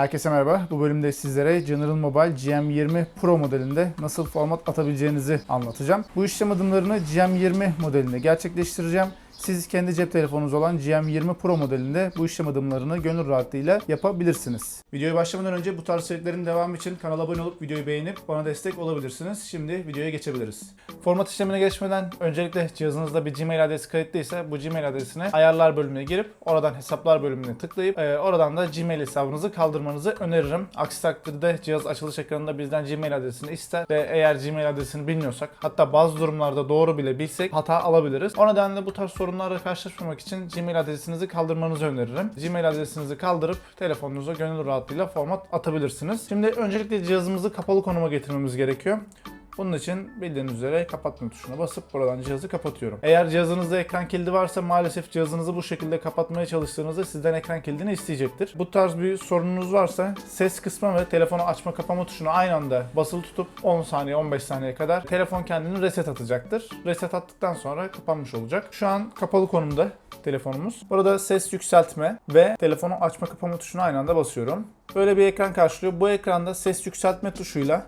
Herkese merhaba. Bu bölümde sizlere General Mobile GM20 Pro modelinde nasıl format atabileceğinizi anlatacağım. Bu işlem adımlarını GM20 modelinde gerçekleştireceğim. Siz kendi cep telefonunuz olan GM20 Pro modelinde bu işlem adımlarını gönül rahatlığıyla yapabilirsiniz. Videoya başlamadan önce bu tarz içeriklerin devamı için kanala abone olup videoyu beğenip bana destek olabilirsiniz. Şimdi videoya geçebiliriz. Format işlemine geçmeden öncelikle cihazınızda bir Gmail adresi kayıtlıysa bu Gmail adresine ayarlar bölümüne girip oradan hesaplar bölümüne tıklayıp e, oradan da Gmail hesabınızı kaldırmanızı öneririm. Aksi takdirde cihaz açılış ekranında bizden Gmail adresini ister ve eğer Gmail adresini bilmiyorsak hatta bazı durumlarda doğru bile bilsek hata alabiliriz. O nedenle bu tarz sorunlarla karşılaşmamak için Gmail adresinizi kaldırmanızı öneririm. Gmail adresinizi kaldırıp telefonunuza gönül rahatlığıyla format atabilirsiniz. Şimdi öncelikle cihazımızı kapalı konuma getirmemiz gerekiyor. Bunun için bildiğiniz üzere kapatma tuşuna basıp buradan cihazı kapatıyorum. Eğer cihazınızda ekran kilidi varsa maalesef cihazınızı bu şekilde kapatmaya çalıştığınızda sizden ekran kilidini isteyecektir. Bu tarz bir sorununuz varsa ses kısmı ve telefonu açma kapama tuşunu aynı anda basılı tutup 10 saniye 15 saniye kadar telefon kendini reset atacaktır. Reset attıktan sonra kapanmış olacak. Şu an kapalı konumda telefonumuz. Burada ses yükseltme ve telefonu açma kapama tuşuna aynı anda basıyorum. Böyle bir ekran karşılıyor. Bu ekranda ses yükseltme tuşuyla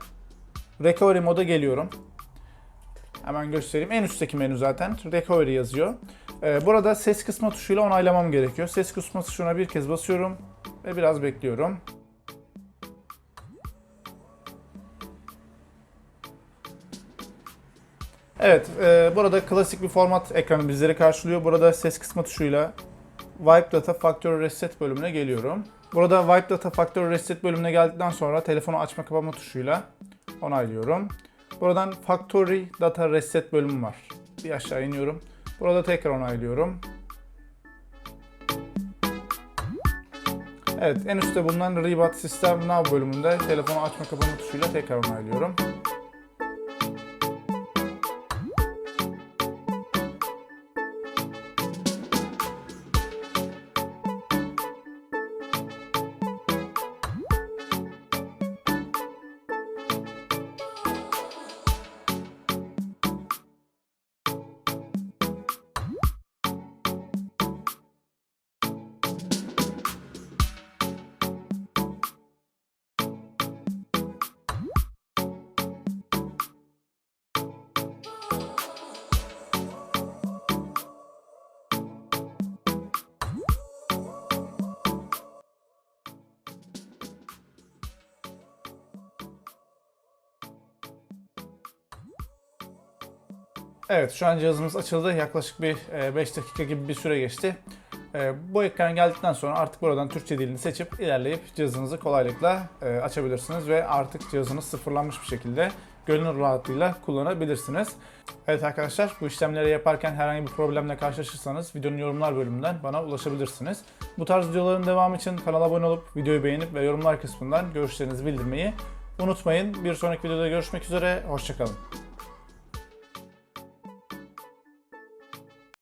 Recovery moda geliyorum. Hemen göstereyim. En üstteki menü zaten. Recovery yazıyor. Ee, burada ses kısma tuşuyla onaylamam gerekiyor. Ses kısma tuşuna bir kez basıyorum ve biraz bekliyorum. Evet, e, burada klasik bir format ekranı bizleri karşılıyor. Burada ses kısma tuşuyla Wipe Data Factory Reset bölümüne geliyorum. Burada Wipe Data Factory Reset bölümüne geldikten sonra telefonu açma kapama tuşuyla onaylıyorum. Buradan Factory Data Reset bölümü var. Bir aşağı iniyorum. Burada tekrar onaylıyorum. Evet, en üstte bulunan Reboot System Now bölümünde telefonu açma kapama tuşuyla tekrar onaylıyorum. Evet şu an cihazımız açıldı. Yaklaşık bir 5 dakika gibi bir süre geçti. E, Bu ekran geldikten sonra artık buradan Türkçe dilini seçip ilerleyip cihazınızı kolaylıkla e, açabilirsiniz ve artık cihazınız sıfırlanmış bir şekilde gönül rahatlığıyla kullanabilirsiniz. Evet arkadaşlar bu işlemleri yaparken herhangi bir problemle karşılaşırsanız videonun yorumlar bölümünden bana ulaşabilirsiniz. Bu tarz videoların devamı için kanala abone olup videoyu beğenip ve yorumlar kısmından görüşlerinizi bildirmeyi unutmayın. Bir sonraki videoda görüşmek üzere, hoşçakalın.